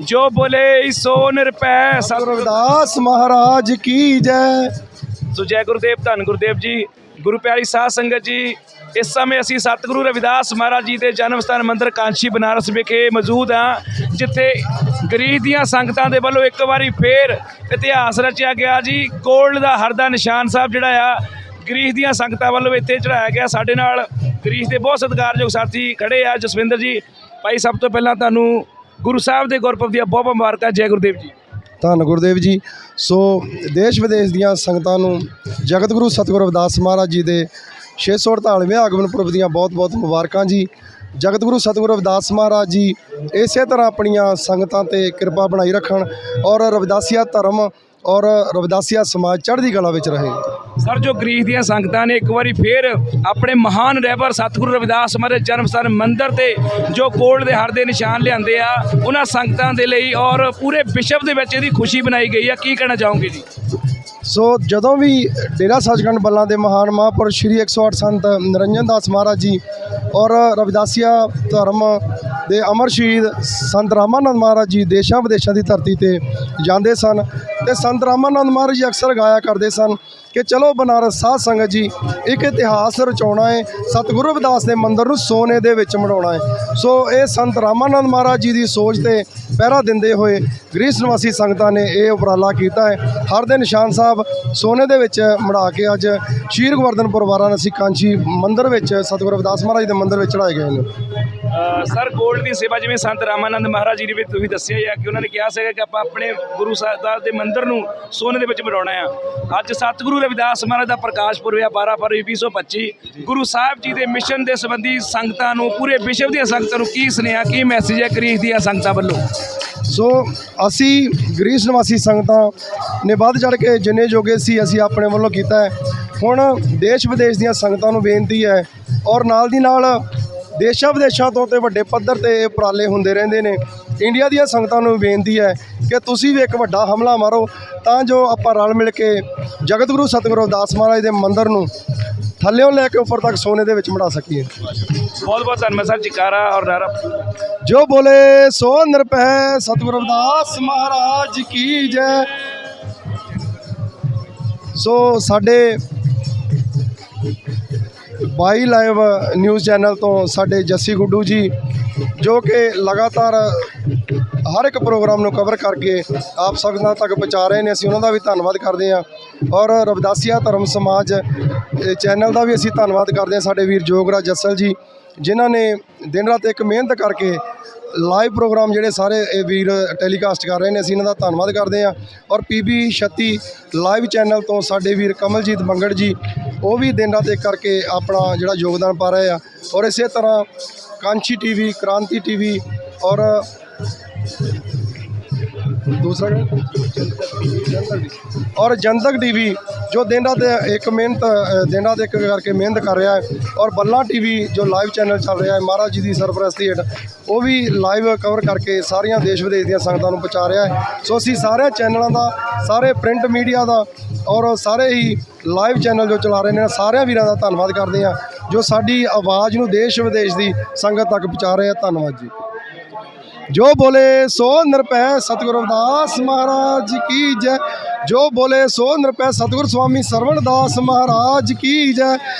ਜੋ ਬੋਲੇ ਸੋ ਨਿਰਪੈ ਸਤਿ ਰਵਿਦਾਸ ਮਹਾਰਾਜ ਕੀ ਜੈ। ਸੋ ਜੈ ਗੁਰਦੇਵ, ਧੰਨ ਗੁਰਦੇਵ ਜੀ। ਗੁਰੂ ਪਿਆਰੀ ਸਾਧ ਸੰਗਤ ਜੀ, ਇਸ ਸਮੇਂ ਅਸੀਂ ਸਤਿਗੁਰੂ ਰਵਿਦਾਸ ਮਹਾਰਾਜ ਜੀ ਦੇ ਜਨਮ ਸਥਾਨ ਮੰਦਿਰ ਕਾਂਸ਼ੀ ਬਨਾਰਸ ਵਿਖੇ ਮੌਜੂਦ ਹਾਂ, ਜਿੱਥੇ ਗਰੀਬ ਦੀਆਂ ਸੰਗਤਾਂ ਦੇ ਵੱਲੋਂ ਇੱਕ ਵਾਰੀ ਫੇਰ ਇਤਿਹਾਸ ਰਚਿਆ ਗਿਆ ਜੀ। ਗੋਲਡ ਦਾ ਹਰਦਾ ਨਿਸ਼ਾਨ ਸਾਹਿਬ ਜਿਹੜਾ ਆ ਗਰੀਸ਼ ਦੀਆਂ ਸੰਗਤਾਂ ਵੱਲੋਂ ਇੱਥੇ ਚੜਾਇਆ ਗਿਆ। ਸਾਡੇ ਨਾਲ ਗਰੀਸ਼ ਦੇ ਬਹੁਤ ਸਤਿਕਾਰਯੋਗ ਸਾਥੀ ਖੜੇ ਆ। ਜਸਵਿੰਦਰ ਜੀ, ਭਾਈ ਸਭ ਤੋਂ ਪਹਿਲਾਂ ਤੁਹਾਨੂੰ ਗੁਰੂ ਸਾਹਿਬ ਦੇ ਗੁਰਪੁਰਬ ਦੀਆਂ ਬਹੁਤ ਮੁਬਾਰਕਾਂ, ਜੈ ਗੁਰਦੇਵ ਜੀ। ਧੰਨ ਗੁਰਦੇਵ ਜੀ। ਸੋ ਦੇਸ਼ ਵਿਦੇਸ਼ ਦੀਆਂ ਸੰਗਤਾਂ ਨੂੰ ਜਗਤ ਗੁਰੂ ਸਤਿਗੁਰੂ ਰਵਿਦਾਸ ਮਹਾਰਾਜ ਜੀ ਦੇ 648ਵੇਂ ਆਗਮਨ ਪੁਰਬ ਦੀਆਂ ਬਹੁਤ-ਬਹੁਤ ਮੁਬਾਰਕਾਂ ਜੀ। ਜਗਤ ਗੁਰੂ ਸਤਿਗੁਰੂ ਰਵਿਦਾਸ ਮਹਾਰਾਜ ਜੀ ਇਸੇ ਤਰ੍ਹਾਂ ਆਪਣੀਆਂ ਸੰਗਤਾਂ ਤੇ ਕਿਰਪਾ ਬਣਾਈ ਰੱਖਣ ਔਰ ਰਵਿਦਾਸੀਆ ਧਰਮ ਔਰ ਰਵਿਦਾਸੀਆ ਸਮਾਜ ਚੜ੍ਹਦੀ ਕਲਾ ਵਿੱਚ ਰਹੇ। ਸਰ, ਜੋ ਗਰੀਬ ਦੀਆਂ ਸੰਗਤਾਂ ਨੇ ਇੱਕ ਵਾਰੀ ਫੇਰ ਆਪਣੇ ਮਹਾਨ ਰਹਿਬਰ ਸਤਿਗੁਰੂ ਰਵਿਦਾਸ ਮਹਾਰਾਜ ਜਨਮ ਸਥਾਨ ਮੰਦਿਰ ਤੇ, ਜੋ ਕੋਲ ਦੇ ਹਰ ਦੇ ਨਿਸ਼ਾਨ ਲਿਆਂਦੇ ਆ, ਉਹਨਾਂ ਸੰਗਤਾਂ ਦੇ ਲਈ ਔਰ ਪੂਰੇ ਵਿਸ਼ਵ ਦੇ ਵਿੱਚ ਇਹਦੀ ਖੁਸ਼ੀ ਬਣਾਈ ਗਈ ਆ। ਕੀ ਕਹਿਣਾ ਚਾਹੋਗੇ ਜੀ? ਸੋ ਜਦੋਂ ਵੀ ਡੇਰਾ ਸੱਚਖੰਡ ਬੱਲਾਂ ਦੇ ਮਹਾਨ ਮਹਾਂਪੁਰਸ਼ ਸ਼੍ਰੀ 108 ਸੰਤ ਨਿਰੰਜਨ ਦਾਸ ਮਹਾਰਾਜ ਜੀ ਔਰ ਰਵਿਦਾਸੀਆ ਧਰਮ ਦੇ ਅਮਰ ਸ਼ਹੀਦ ਸੰਤ ਰਾਮਾਨੰਦ ਮਹਾਰਾਜ ਜੀ ਦੇਸ਼ਾਂ ਵਿਦੇਸ਼ਾਂ ਦੀ ਧਰਤੀ ਤੇ ਜਾਂਦੇ ਸਨ ਤੇ ਸੰਤ ਰਾਮਾਨੰਦ ਮਹਾਰਾਜ ਜੀ ਅਕਸਰ ਗਾਇਆ ਕਰਦੇ ਸਨ ਕਿ ਚਲੋ ਬਨਾਰਸ ਸਾਧ ਸੰਗਤ ਜੀ, ਇੱਕ ਇਤਿਹਾਸ ਰਚਾਉਣਾ ਹੈ ਸਤਿਗੁਰੂ ਰਵਿਦਾਸ ਦੇ ਮੰਦਰ ਨੂੰ ਸੋਨੇ ਦੇ ਵਿੱਚ ਮੜਾਉਣਾ ਹੈ ਸੋ ਇਹ ਸੰਤ ਰਾਮਾਨੰਦ ਮਹਾਰਾਜ ਜੀ ਦੀ ਸੋਚ ਤੇ ਪਹਿਰਾ ਦਿੰਦੇ ਹੋਏ ਗ੍ਰੀਸ ਨਿਵਾਸੀ ਸੰਗਤਾਂ ਨੇ ਇਹ ਉਪਰਾਲਾ ਕੀਤਾ ਹੈ ਹਰ ਦਿਨ ਨਿਸ਼ਾਨ ਸਾਹਿਬ ਸੋਨੇ ਦੇ ਵਿੱਚ ਮੜਾ ਕੇ ਅੱਜ ਸ਼ੀਰ ਗਵਰਧਨਪੁਰ ਵਾਰਾਣਸੀ ਕਾਂਚੀ ਮੰਦਰ ਵਿੱਚ ਸਤਿਗੁਰੂ ਰਵਿਦਾਸ ਮਹਾਰਾਜ ਦੇ ਮੰਦਰ ਵਿੱਚ ਚੜਾਏ ਗਏ ਨੇ। ਸਰ, ਗੋਲਡ ਦੀ ਸੇਵਾ ਜਿਵੇਂ ਸੰਤ ਰਾਮਾਨੰਦ ਮਹਾਰਾਜ ਜੀ ਨੇ ਵੀ ਤੁਸੀਂ ਦੱਸਿਆ ਹੀ ਆ ਕਿ ਉਹਨਾਂ ਨੇ ਕਿਹਾ ਸੀਗਾ ਕਿ ਆਪਾਂ ਆਪਣੇ ਗੁਰੂ ਸਾਹਿਬ ਦੇ ਮੰਦਿਰ ਨੂੰ ਸੋਨੇ ਦੇ ਵਿੱਚ ਮਿਲਾਉਣਾ ਆ। ਅੱਜ ਸਤਿਗੁਰੂ ਰਵਿਦਾਸ ਮਹਾਰਾਜ ਦਾ ਪ੍ਰਕਾਸ਼ ਪੁਰਬ ਆ 12 ਫਰਵਰੀ 2025 ਗੁਰੂ ਸਾਹਿਬ ਜੀ ਦੇ ਮਿਸ਼ਨ ਦੇ ਸੰਬੰਧੀ ਸੰਗਤਾਂ ਨੂੰ, ਪੂਰੇ ਵਿਸ਼ਵ ਦੀਆਂ ਸੰਗਤਾਂ ਨੂੰ ਕੀ ਸੁਨੇਹਾ, ਕੀ ਮੈਸੇਜ ਹੈ ਗਰੀਬ ਦੀਆਂ ਸੰਗਤਾਂ ਵੱਲੋਂ? ਸੋ, ਅਸੀਂ ਗ੍ਰੀਸ ਨਿਵਾਸੀ ਸੰਗਤਾਂ ਨੇ ਵੱਧ ਚੜ ਕੇ ਜਿੰਨੇ ਜੋਗੇ ਸੀ, ਅਸੀਂ ਆਪਣੇ ਵੱਲੋਂ ਕੀਤਾ ਹੈ। ਹੁਣ ਦੇਸ਼ ਵਿਦੇਸ਼ ਦੀਆਂ ਸੰਗਤਾਂ ਨੂੰ ਬੇਨਤੀ ਹੈ ਔਰ ਨਾਲ ਦੀ ਨਾਲ ਦੇਸ਼ਾਂ ਵਿਦੇਸ਼ਾਂ ਤੋਂ ਤੇ ਵੱਡੇ ਪੱਧਰ ਤੇ ਉਪਰਾਲੇ ਹੁੰਦੇ ਰਹਿੰਦੇ ਨੇ। ਇੰਡੀਆ ਦੀਆਂ ਸੰਗਤਾਂ ਨੂੰ ਬੇਨਤੀ ਹੈ ਕਿ ਤੁਸੀਂ ਵੀ ਇੱਕ ਵੱਡਾ ਹਮਲਾ ਮਾਰੋ ਤਾਂ ਜੋ ਆਪਾਂ ਰਲ ਮਿਲ ਕੇ ਜਗਤ ਗੁਰੂ ਸਤਿਗੁਰੂ ਰਵਿਦਾਸ ਮਹਾਰਾਜ ਦੇ ਮੰਦਿਰ ਨੂੰ ਥੱਲਿਓਂ ਲੈ ਕੇ ਉੱਪਰ ਤੱਕ ਸੋਨੇ ਦੇ ਵਿੱਚ ਮੜਾ ਸਕੀਏ। ਬਹੁਤ ਬਹੁਤ ਧੰਨਵਾਦ ਸਰ ਜਕਾਰਾ ਔਰ ਨਾਰਾ। ਜੋ ਬੋਲੇ ਸੋ ਨਿਰਭੈ ਸਤਿਗੁਰੂ ਰਵਿਦਾਸ ਮਹਾਰਾਜ ਕੀ ਜੈ। ਸੋ ਸਾਡੇ ਬਾਈ ਲਾਈਵ ਨਿਊਜ਼ ਚੈਨਲ ਤੋਂ ਸਾਡੇ ਜੱਸੀ ਗੁੱਡੂ ਜੀ, ਜੋ ਕਿ ਲਗਾਤਾਰ ਹਰ ਇੱਕ ਪ੍ਰੋਗਰਾਮ ਨੂੰ ਕਵਰ ਕਰਕੇ ਆਪ ਸੰਗਤਾਂ ਤੱਕ ਪਹੁੰਚਾ ਰਹੇ ਨੇ, ਅਸੀਂ ਉਹਨਾਂ ਦਾ ਵੀ ਧੰਨਵਾਦ ਕਰਦੇ ਹਾਂ। ਔਰ ਰਵਦਾਸੀਆ ਧਰਮ ਸਮਾਜ ਚੈਨਲ ਦਾ ਵੀ ਅਸੀਂ ਧੰਨਵਾਦ ਕਰਦੇ ਹਾਂ ਸਾਡੇ ਵੀਰ ਜੋਗਰਾਜ ਜੱਸਲ ਜੀ, ਜਿਨ੍ਹਾਂ ਨੇ ਦਿਨ ਰਾਤ ਇੱਕ ਮਿਹਨਤ ਕਰਕੇ ਲਾਈਵ ਪ੍ਰੋਗਰਾਮ ਜਿਹੜੇ ਸਾਰੇ ਇਹ ਵੀਰ ਟੈਲੀਕਾਸਟ ਕਰ ਰਹੇ ਨੇ, ਅਸੀਂ ਇਹਨਾਂ ਦਾ ਧੰਨਵਾਦ ਕਰਦੇ ਹਾਂ। ਔਰ ਪੀਬੀ 36 ਲਾਈਵ ਚੈਨਲ ਤੋਂ ਸਾਡੇ ਵੀਰ ਕਮਲਜੀਤ ਮੰਗੜ ਜੀ ਉਹ ਵੀ ਦਿਨ ਰਾਤ ਇੱਕ ਕਰਕੇ ਆਪਣਾ ਜਿਹੜਾ ਯੋਗਦਾਨ ਪਾ ਰਹੇ ਆ ਔਰ ਇਸੇ ਤਰ੍ਹਾਂ ਕਾਂਚੀ ਟੀਵੀ, ਕ੍ਰਾਂਤੀ ਟੀਵੀ ਔਰ ਦੂਸਰਾ ਔਰ ਜਨਤਕ ਟੀਵੀ ਜੋ ਦਿਨ ਰਾਤ ਇੱਕ ਮਿਹਨਤ ਦਿਨ ਰਾਤ ਇੱਕ ਕਰਕੇ ਮਿਹਨਤ ਕਰ ਰਿਹਾ ਹੈ ਔਰ ਬੱਲਾ ਟੀਵੀ ਜੋ ਲਾਈਵ ਚੈਨਲ ਚੱਲ ਰਿਹਾ ਹੈ, ਮਹਾਰਾਜ ਜੀ ਦੀ ਸਰਪ੍ਰਸਤੀ ਹੇਠ, ਉਹ ਵੀ ਲਾਈਵ ਕਵਰ ਕਰਕੇ ਸਾਰੀਆਂ ਦੇਸ਼ ਵਿਦੇਸ਼ ਦੀਆਂ ਸੰਗਤਾਂ ਨੂੰ ਪਹੁੰਚਾ ਰਿਹਾ ਹੈ। ਸੋ ਅਸੀਂ ਸਾਰੇ ਚੈਨਲਾਂ ਦਾ, ਸਾਰੇ ਪ੍ਰਿੰਟ ਮੀਡੀਆ ਦਾ ਔਰ ਸਾਰੇ ਹੀ ਲਾਈਵ ਚੈਨਲ ਜੋ ਚਲਾ ਰਹੇ ਨੇ, ਸਾਰਿਆਂ ਵੀਰਾਂ ਦਾ ਧੰਨਵਾਦ ਕਰਦੇ ਹਾਂ, ਜੋ ਸਾਡੀ ਆਵਾਜ਼ ਨੂੰ ਦੇਸ਼ ਵਿਦੇਸ਼ ਦੀ ਸੰਗਤ ਤੱਕ ਪਹੁੰਚਾ ਰਹੇ ਆ। ਧੰਨਵਾਦ ਜੀ। ਜੋ ਬੋਲੇ ਸੋ ਨਿਰਪੈ ਸਤਿਗੁਰੂ ਰਵਿਦਾਸ ਮਹਾਰਾਜ ਕੀ ਜੈ। ਜੋ ਬੋਲੇ ਸੋ ਨਿਰਪੈ ਸਤਿਗੁਰ ਸਵਾਮੀ ਸਰਵਣ ਦਾਸ ਮਹਾਰਾਜ ਕੀ ਜੈ।